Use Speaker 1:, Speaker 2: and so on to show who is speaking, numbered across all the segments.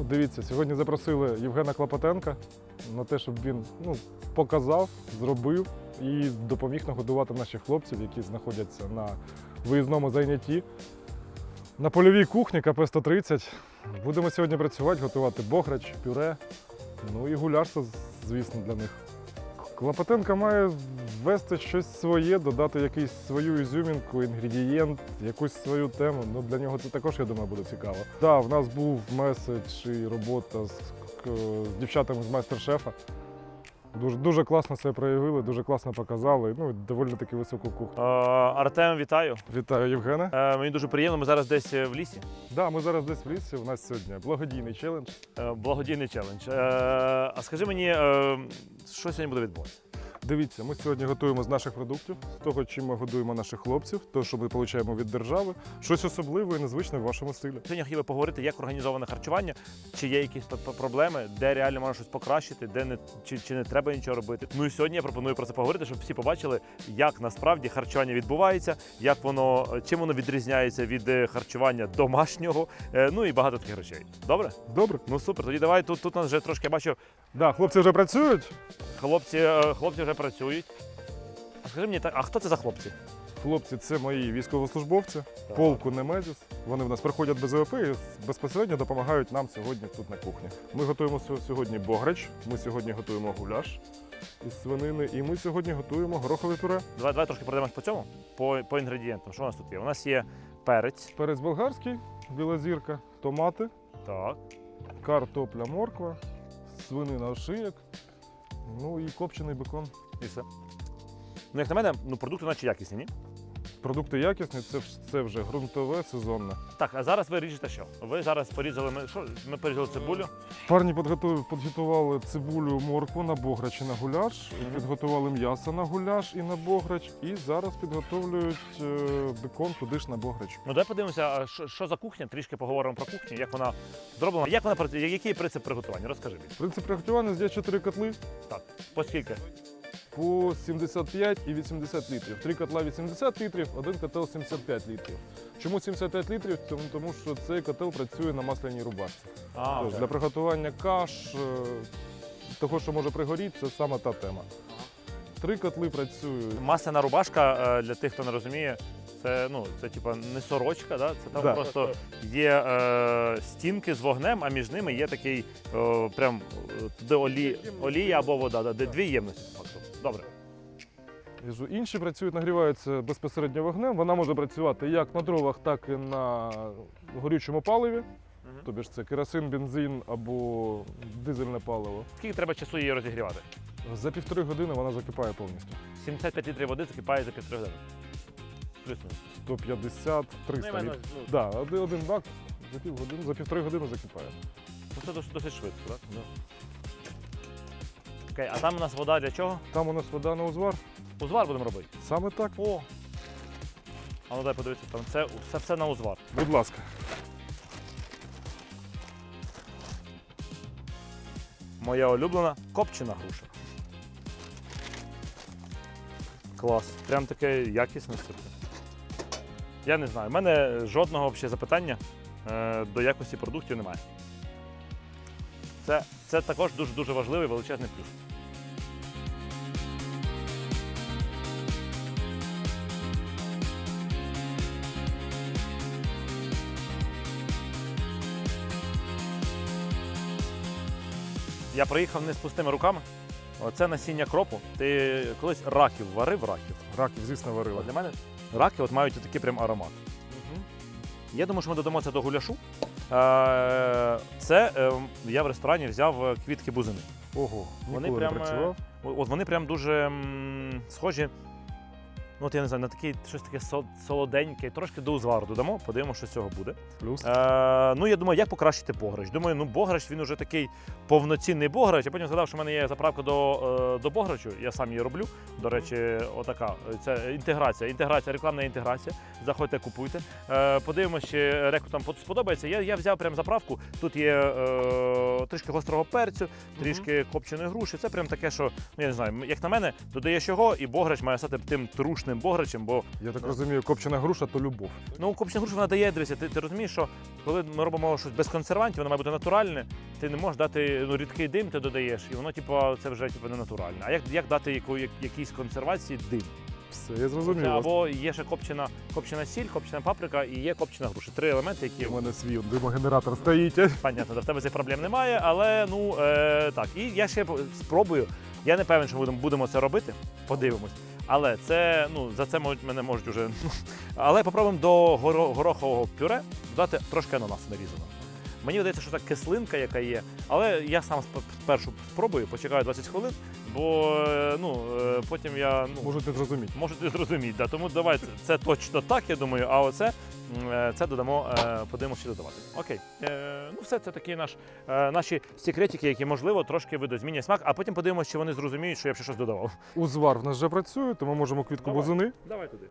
Speaker 1: Дивіться, сьогодні запросили Євгена Клопотенка на те, щоб він ну, показав, зробив і допоміг нагодувати наших хлопців, які знаходяться на виїзному зайнятті. На польовій кухні КП-130. Будемо сьогодні працювати, готувати бограч, пюре, ну і гулярство, звісно, для них. Клопотенко має ввести щось своє, додати якусь свою ізюмінку, інгредієнт, якусь свою тему. Ну, для нього це також, я думаю, буде цікаво. Так, да, в нас був меседж і робота з, з дівчатами з майстер-шефа. Дуже, дуже класно себе проявили, дуже класно показали. Ну, доволі таки високу кухню.
Speaker 2: Е, Артем, вітаю.
Speaker 1: Вітаю, Євгене.
Speaker 2: Е, Мені дуже приємно. Ми зараз десь е, в лісі.
Speaker 1: Да, ми зараз десь в лісі. У нас сьогодні благодійний челендж.
Speaker 2: Е, Благодійний челендж. Е, А скажи мені, е, що сьогодні буде відбуватися?
Speaker 1: Дивіться, ми сьогодні готуємо з наших продуктів, з того, чим ми годуємо наших хлопців, то, що ми отримуємо від держави, щось особливе і незвичне в вашому стилі.
Speaker 2: Сьогодні хотів би поговорити, як організоване харчування, чи є якісь проблеми, де реально можна щось покращити, де не чи, чи не треба нічого робити. Ну і сьогодні я пропоную про це поговорити, щоб всі побачили, як насправді харчування відбувається, як воно чим воно відрізняється від е, харчування домашнього. е, Ну і багато таких речей. Добре?
Speaker 1: Добре?
Speaker 2: Ну супер. Тоді давай тут, тут нас вже трошки я бачу.
Speaker 1: Да, хлопці вже працюють.
Speaker 2: Хлопці, е, хлопці вже працюють. А скажи мені, так, а хто це за хлопці?
Speaker 1: Хлопці, це мої військовослужбовці, полку Немезіс. Вони в нас приходять без ОВП і безпосередньо допомагають нам сьогодні тут на кухні. Ми готуємо сьогодні бограч, ми сьогодні готуємо гуляш із свинини, і ми сьогодні готуємо горохове пюре.
Speaker 2: Давай, давай трошки пройдемось по цьому, по, по інгредієнтам. Що у нас тут є? У нас є перець.
Speaker 1: Перець болгарський, біла зірка, томати,
Speaker 2: Так.
Speaker 1: картопля, морква, свинина ошияк, ну і копчений бекон.
Speaker 2: І все. Ну, як на мене, ну продукти наче якісні, ні?
Speaker 1: Продукти якісні, це, це вже ґрунтове, сезонне.
Speaker 2: Так, а зараз ви ріжете що? Ви зараз порізали ми. Що? Ми порізали цибулю.
Speaker 1: Парні підготували, підготували цибулю, моркву на бограч і на гуляш,
Speaker 2: Мгм.
Speaker 1: підготували м'ясо на гуляш і на бограч, і зараз підготовлюють е, бекон туди ж на бограч.
Speaker 2: Ну давай подивимося, а що, що за кухня, трішки поговоримо про кухню, як вона зроблена. Як вона працює, який принцип приготування? Розкажи мені.
Speaker 1: Принцип приготування здесь 4 котли
Speaker 2: Так, по скільки?
Speaker 1: По 75 і 80 літрів. Три котла 80 літрів, один котел 75 літрів. Чому 75 літрів? Тому, тому що цей котел працює на масляній рубашці.
Speaker 2: А,
Speaker 1: Тож, для приготування каш, е, того, що може пригоріти, це саме та тема. Три котли працюють.
Speaker 2: Масляна рубашка е, для тих, хто не розуміє. Це ну це типа не сорочка, да? це там
Speaker 1: Да.
Speaker 2: просто є е, стінки з вогнем, а між ними є такий е, прям е, туди олі, олія або вода, да, де дві ємності. фактично. Добре.
Speaker 1: Інші працюють, нагріваються безпосередньо вогнем. Вона може працювати як на дровах, так і на горючому паливі. Тобі ж це керосин, бензин або дизельне паливо.
Speaker 2: Скільки треба часу її розігрівати?
Speaker 1: За півтори години вона закипає повністю.
Speaker 2: 75 літрів води закипає за півтори години. Плюс-мінус.
Speaker 1: 150
Speaker 2: Ну,
Speaker 1: 300
Speaker 2: я
Speaker 1: літрів.
Speaker 2: ну,
Speaker 1: Да, один, один бак за півгодини, за півтори години закипає.
Speaker 2: Ну, це досить, досить швидко, так? Окей, а там у нас вода для чого?
Speaker 1: Там у нас вода на узвар.
Speaker 2: Узвар будемо робити.
Speaker 1: Саме так.
Speaker 2: О! А ну дай подивитися, там це все, все на узвар.
Speaker 1: Будь ласка.
Speaker 2: Моя улюблена копчена груша. Клас. Прям таке якісне супер. Я не знаю, в мене жодного взагалі запитання е, до якості продуктів немає. Це, це також дуже-дуже важливий величезний плюс. Я приїхав не з пустими руками. Оце насіння кропу. Ти колись раків варив раків.
Speaker 1: Раків, звісно, варили.
Speaker 2: От Для мене раки от мають такий прям аромат. Я думаю, що ми додамо це до гуляшу. Е, Це е, я в ресторані взяв е, квітки бузини.
Speaker 1: Ого,
Speaker 2: Вони прям,
Speaker 1: не працював.
Speaker 2: От вони прям дуже схожі. Ну, от я не знаю, на такий щось таке солоденьке, трошки до узвару додамо, подивимося, що з цього буде.
Speaker 1: Плюс.
Speaker 2: Е, ну, я думаю, як покращити бограч. Думаю, ну бограч він уже такий повноцінний бограч. Я потім згадав, що в мене є заправка до, е, до бограчу. Я сам її роблю. До речі, отака. Це інтеграція, інтеграція, рекламна інтеграція. Заходьте, купуйте. Е, подивимося, чи реку там сподобається. Я, я взяв прям заправку. Тут є е, трішки гострого перцю, трішки копченої груші. Це прям таке, що ну я не знаю, як на мене, додаєш його, і бограч має стати тим трушним. Душним бограчем, бо
Speaker 1: Я так розумію, копчена груша то любов.
Speaker 2: Ну, копчена груша вона дає, дивися, ти, ти розумієш, що коли ми робимо щось без консервантів, воно має бути натуральне, ти не можеш дати ну, рідкий дим, ти додаєш, і воно, типу, це вже типу, не натуральне. А як, як дати яку, як, якійсь консервації дим?
Speaker 1: Все, я зрозумів. Вас.
Speaker 2: або є ще копчена, копчена сіль, копчена паприка і є копчена груша. Три елементи, які
Speaker 1: У мене свій димогенератор стоїть.
Speaker 2: Понятно, в тебе цих проблем немає, але ну е, так. І я ще спробую. Я не певен, що будемо, будемо це робити. Подивимось. Але це ну за це мене можуть уже. Але попробуємо до горохового пюре додати трошки ананасу нарізаного. Мені здається, що це кислинка, яка є. Але я сам спершу спробую, почекаю 20 хвилин, бо е, ну е, потім я ну
Speaker 1: Можете зрозуміти.
Speaker 2: можете зрозуміти. Да. Тому давайте це точно так, я думаю. А оце м, е, це додамо, е, подивимося, що додавати. Окей. Е, ну, все це такі наш, е, наші секретики, які можливо трошки видозмінять смак, а потім подивимося, чи вони зрозуміють, що я ще щось додавав.
Speaker 1: Узвар в нас вже працює, тому можемо квітку
Speaker 2: Давай.
Speaker 1: бузини.
Speaker 2: Давай туди.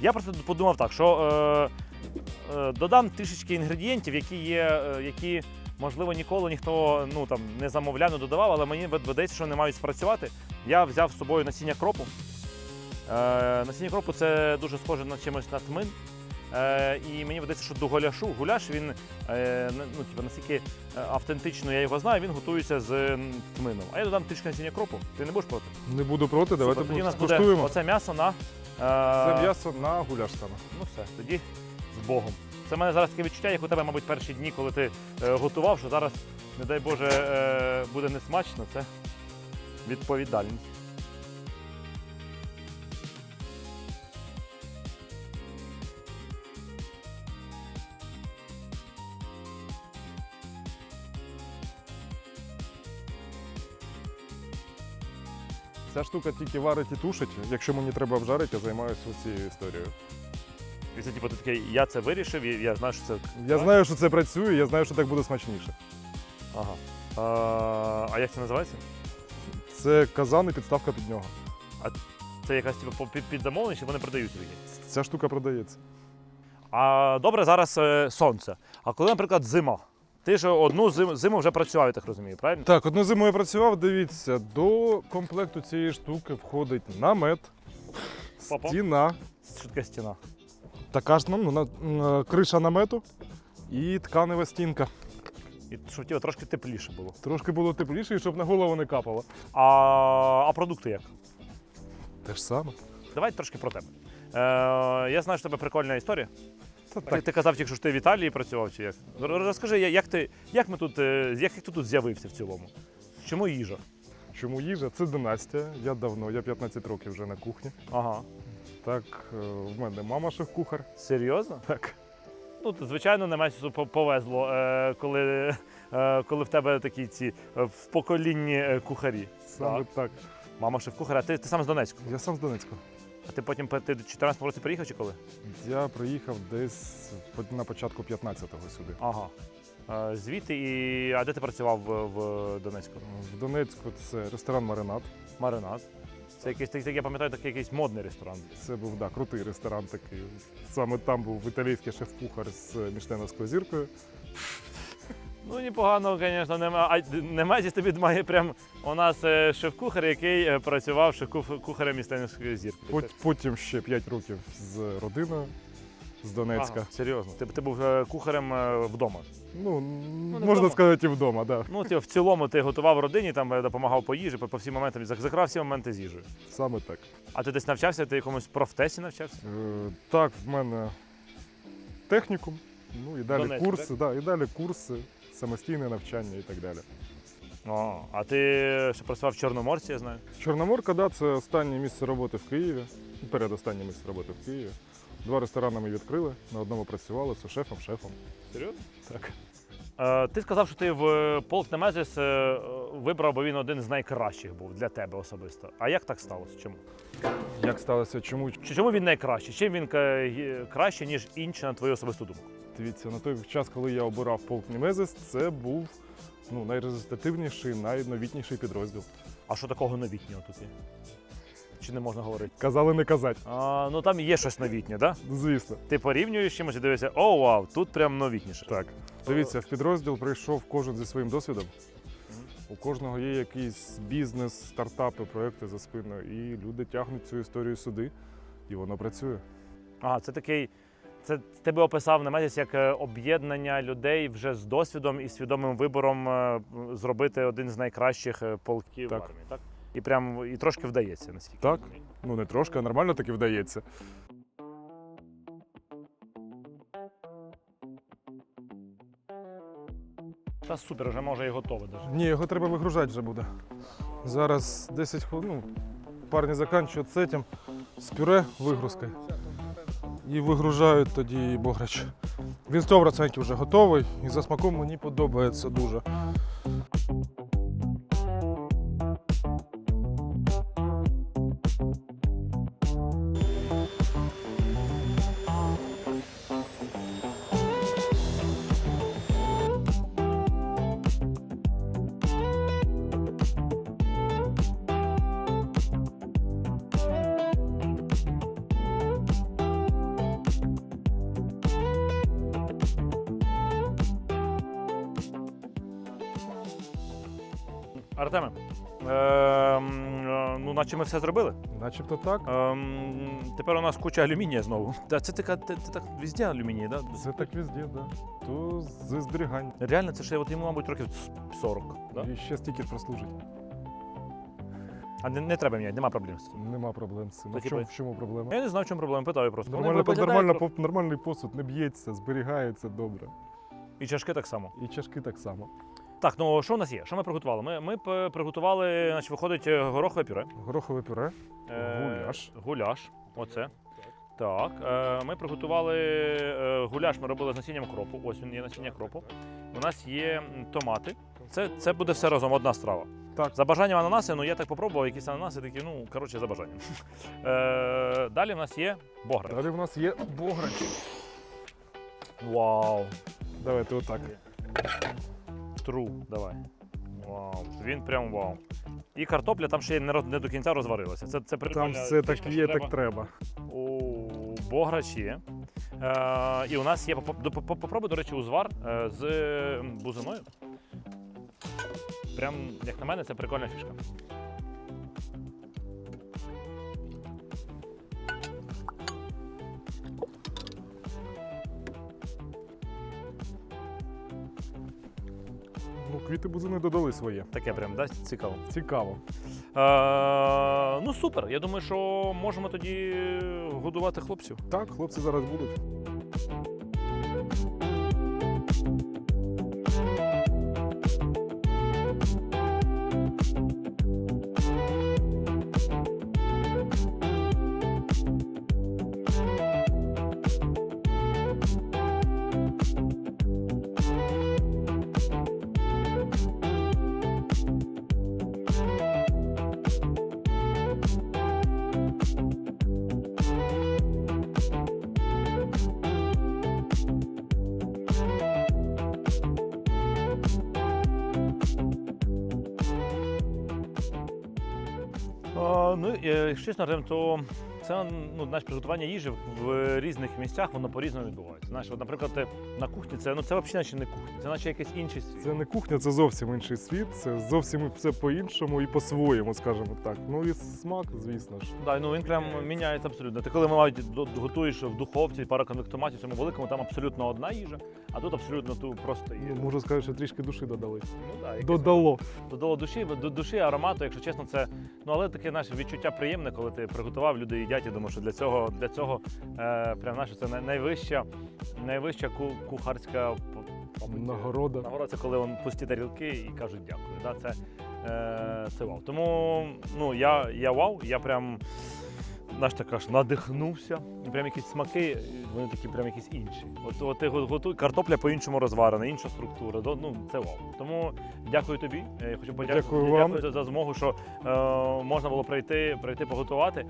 Speaker 2: Я просто подумав так, що е, додам трішечки інгредієнтів, які є, е, які, можливо, ніколи ніхто ну, там, не замовляв, не додавав, але мені видається, що вони мають спрацювати. Я взяв з собою насіння кропу. Е, насіння кропу це дуже схоже на чимось на тмин. Е, і мені видається, що до гуляшу гуляш він е, ну, типу, наскільки е, автентично я його знаю, він готується з тмином. А я додам трішки насіння кропу. Ти не будеш проти?
Speaker 1: Не буду проти, давайте
Speaker 2: Супер, тоді у нас буде оце м'ясо на.
Speaker 1: Це
Speaker 2: Е,
Speaker 1: м'ясо на гуляш саме.
Speaker 2: Ну все, тоді з Богом. Це в мене зараз таке відчуття, як у тебе, мабуть, перші дні, коли ти е, готував, що зараз, не дай Боже, е, буде несмачно. Це відповідальність.
Speaker 1: Ця штука тільки варить і тушить. Якщо мені треба обжарити, я займаюся цією історією.
Speaker 2: І це типу, ти такий, я це вирішив, і я знаю, що це.
Speaker 1: Я знаю, що це працює, я знаю, що так буде смачніше.
Speaker 2: Ага. А, а як це називається?
Speaker 1: Це казан і підставка під нього.
Speaker 2: А Це якась типу, під, під замовлення, чи вони продають її?
Speaker 1: Ця штука продається.
Speaker 2: А добре, зараз е, сонце. А коли, наприклад, зима? Ти ж одну зиму, зиму вже працював, я так розумію, правильно?
Speaker 1: Так, одну зиму я працював, дивіться, до комплекту цієї штуки входить намет,
Speaker 2: Папа.
Speaker 1: стіна,
Speaker 2: Що таке стіна?
Speaker 1: Така ж ну, криша намету і тканева стінка.
Speaker 2: І щоб тіло трошки тепліше було.
Speaker 1: Трошки було тепліше, і щоб на голову не капало.
Speaker 2: А, а продукти як?
Speaker 1: Те ж саме.
Speaker 2: Давай трошки про тебе. Е, я знаю, що тебе прикольна історія.
Speaker 1: Та так,
Speaker 2: ти казав тільки, що ти в Італії працював чи як? Розкажи, як ти, як ми тут, е, як ти тут з'явився в цілому? Чому їжа?
Speaker 1: чому їжа? Це династія. Я давно, я 15 років вже на кухні.
Speaker 2: Ага.
Speaker 1: Так, е, в мене мама шеф-кухар.
Speaker 2: Серйозно?
Speaker 1: Так.
Speaker 2: Ну, звичайно, не менше повезло, е, коли, е, коли в тебе такі ці в поколінні кухарі.
Speaker 1: Саме
Speaker 2: Так.
Speaker 1: так.
Speaker 2: Мама шеф-кухар, а ти, ти сам з Донецька.
Speaker 1: Я сам з Донецька.
Speaker 2: А ти потім ти до 14 році приїхав чи коли?
Speaker 1: Я приїхав десь на початку 15-го сюди.
Speaker 2: Ага. Звідти і. А де ти працював в, в Донецьку?
Speaker 1: В Донецьку це ресторан Маринад.
Speaker 2: Маринад. Це якийсь такий, я пам'ятаю, такий якийсь модний ресторан.
Speaker 1: Це був да, крутий ресторан такий. Саме там був італійський шеф-кухар з Мішленовською зіркою.
Speaker 2: Ну, непогано, звісно, нема. А немає тобі має прям у нас е, шеф-кухар, який е, працював шеф-кухарем містенської зірки.
Speaker 1: Потім ще 5 років з родиною з Донецька.
Speaker 2: Ага, серйозно. Ти, ти був е, кухарем е, вдома.
Speaker 1: Ну,
Speaker 2: не
Speaker 1: можна
Speaker 2: вдома.
Speaker 1: сказати, і вдома, так. Да.
Speaker 2: Ну, ти, в цілому ти готував родині, там е, допомагав по їжі, по, по всім моментам, зак- закривав всі моменти з їжею.
Speaker 1: Саме так.
Speaker 2: А ти десь навчався, ти якомусь профтесі навчався?
Speaker 1: Е, так, в мене технікум, ну і далі
Speaker 2: Донецьк,
Speaker 1: курси, да, і далі курси, самостійне навчання і так далі.
Speaker 2: О, а ти ще працював в Чорноморці, я знаю.
Speaker 1: Чорноморка, да, це останнє місце роботи в Києві. Передостаннє місце роботи в Києві. Два ресторани ми відкрили, на одному працювали з шефом, шефом.
Speaker 2: Серйозно?
Speaker 1: Так.
Speaker 2: Е, ти сказав, що ти в Полк е, вибрав, бо він один з найкращих був для тебе особисто. А як так сталося? Чому?
Speaker 1: Як сталося, чому?
Speaker 2: Чи чому він найкращий? Чим він е, краще, ніж інші, на твою особисту думку?
Speaker 1: Дивіться, на той час, коли я обирав полк Німезис, це був ну, найрезультативніший, найновітніший підрозділ.
Speaker 2: А що такого новітнього тут є? Чи не можна говорити?
Speaker 1: Казали не казати.
Speaker 2: А, ну там є щось новітнє, да?
Speaker 1: Звісно.
Speaker 2: Ти порівнюєш чимось і дивишся, о, вау, тут прям новітніше.
Speaker 1: Так. Дивіться, в підрозділ прийшов кожен зі своїм досвідом. У кожного є якийсь бізнес, стартапи, проекти за спиною. І люди тягнуть цю історію сюди, і воно працює.
Speaker 2: Ага, це такий. Це тебе описав Немезіс як е, об'єднання людей вже з досвідом і свідомим вибором е, зробити один з найкращих е, полків
Speaker 1: Так.
Speaker 2: в армії, так? І прям і трошки вдається, наскільки.
Speaker 1: Так. Ну не трошки, а нормально таки вдається.
Speaker 2: Та супер, вже може і готове.
Speaker 1: Ні, його треба вигружати вже буде. Зараз 10 хвилин. Ну, парні закінчують з цим, з пюре вигрузкою. І вигружають тоді бограч. Він 100% вже готовий і за смаком мені подобається дуже.
Speaker 2: Артеме, е, м, е, ну наче ми все зробили.
Speaker 1: Начебто так.
Speaker 2: Ем, тепер у нас куча алюмінія знову. Та це така, це, це так везде алюміній, да?
Speaker 1: Це так везде, да. То з зберігань.
Speaker 2: Реально, це ще от йому, мабуть, років 40. Да?
Speaker 1: І ще стільки прослужить.
Speaker 2: А не, не треба міняти, нема проблем з цим.
Speaker 1: Нема проблем з цим. А в чому, в чому проблема?
Speaker 2: Я не знаю, в чому проблема, питаю просто. Вони
Speaker 1: Нормально,
Speaker 2: виглядають
Speaker 1: нормально,
Speaker 2: трохи-
Speaker 1: по- нормальний посуд не б'ється, зберігається добре.
Speaker 2: І чашки так само.
Speaker 1: І чашки так само.
Speaker 2: Так, ну що в нас є? Що ми приготували? Ми, ми приготували, значить, виходить е, горохове пюре.
Speaker 1: Горохове пюре.
Speaker 2: Е,
Speaker 1: Гуляш.
Speaker 2: Гуляш. Оце. Так. Е, ми приготували е, гуляш, ми робили з насінням кропу. Ось він є насіння кропу. У нас є томати. Це, це буде все разом одна страва.
Speaker 1: Так.
Speaker 2: За бажанням ананаси, ну я так попробував, якісь ананаси такі, ну, коротше, за бажанням. Е, далі в нас є бограч.
Speaker 1: Далі в нас є бограч.
Speaker 2: Вау.
Speaker 1: Давайте отак.
Speaker 2: Тру, давай. Вау. Він прям вау. І картопля там ще не, роз- не до кінця розварилася. Це, це
Speaker 1: Там все так є, так треба.
Speaker 2: У бограч є. Е, і у нас є, поп- до- поп- попробуй, до речі, узвар е, з бузиною. Прям, як на мене, це прикольна фішка.
Speaker 1: Квіти бузини додали своє.
Speaker 2: Таке прям, да, цікаво.
Speaker 1: Цікаво.
Speaker 2: Е, ну супер. Я думаю, що можемо тоді годувати хлопців.
Speaker 1: Так, хлопці зараз будуть.
Speaker 2: Ну, е, якщо чесно, то це ну, знаєш, приготування їжі в різних місцях воно по-різному відбувається. Знаєш, от, наприклад, на кухні це ну це взагалі наче не кухня, це наче якийсь інший світ.
Speaker 1: Це не кухня, це зовсім інший світ. Це зовсім все по-іншому і по-своєму, скажімо так. Ну і смак, звісно ж.
Speaker 2: Да, ну він прям міняється абсолютно. Ти коли до- готуєш в духовці параконвектоматі цьому великому, там абсолютно одна їжа, а тут абсолютно ту просто
Speaker 1: Ну, можу сказати, що трішки душі додали.
Speaker 2: Ну, да, якесь
Speaker 1: Додало.
Speaker 2: додало душі, до душі, аромату, якщо чесно, це ну але таке наше відчуття приємне, коли ти приготував, люди їдять. Я думаю, що для цього для цього е, прям наше це найвища, найвища ку- кухарська мабуть,
Speaker 1: Нагорода.
Speaker 2: Нагорода це коли он пусті тарілки і кажуть дякую. Да? Це, е, це вау. Тому ну, я, я вау, я прям. Наш так аж надихнувся. І Прям якісь смаки, вони такі прям якісь інші. От, от ти готуй, картопля по-іншому розварена, інша структура. до- Ну, це вау. Тому дякую тобі. Я хочу подякувати
Speaker 1: Дякую вам.
Speaker 2: дякую за змогу, що е, можна було прийти, прийти поготувати. Е,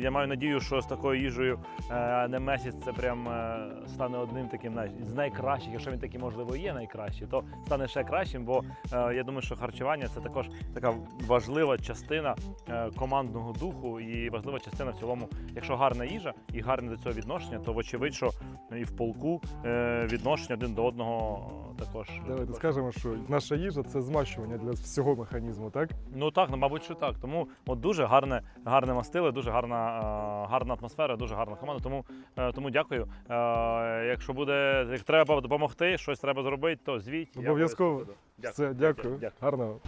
Speaker 2: я маю надію, що з такою їжею е, Немесіс це прям е, стане одним таким знаєш, з найкращих, якщо він такий можливо є найкращий, то стане ще кращим. Бо е, я думаю, що харчування це також така важлива частина е, командного духу і важлива частина в цілому. Якщо гарна їжа і гарне до цього відношення, то вочевидь, що і в полку е, відношення один до одного також.
Speaker 1: Давайте скажемо, що наша їжа це змащування для всього механізму, так?
Speaker 2: Ну так, ну мабуть, що так. Тому от дуже гарне, гарне мастиле, дуже гарна, е, гарна атмосфера, дуже гарна команда. Тому, е, тому дякую. Е, якщо буде, як треба допомогти, щось треба зробити, то звіть. я
Speaker 1: Обов'язково.
Speaker 2: буду.
Speaker 1: Все, дякую.
Speaker 2: Дякую.
Speaker 1: Гарного.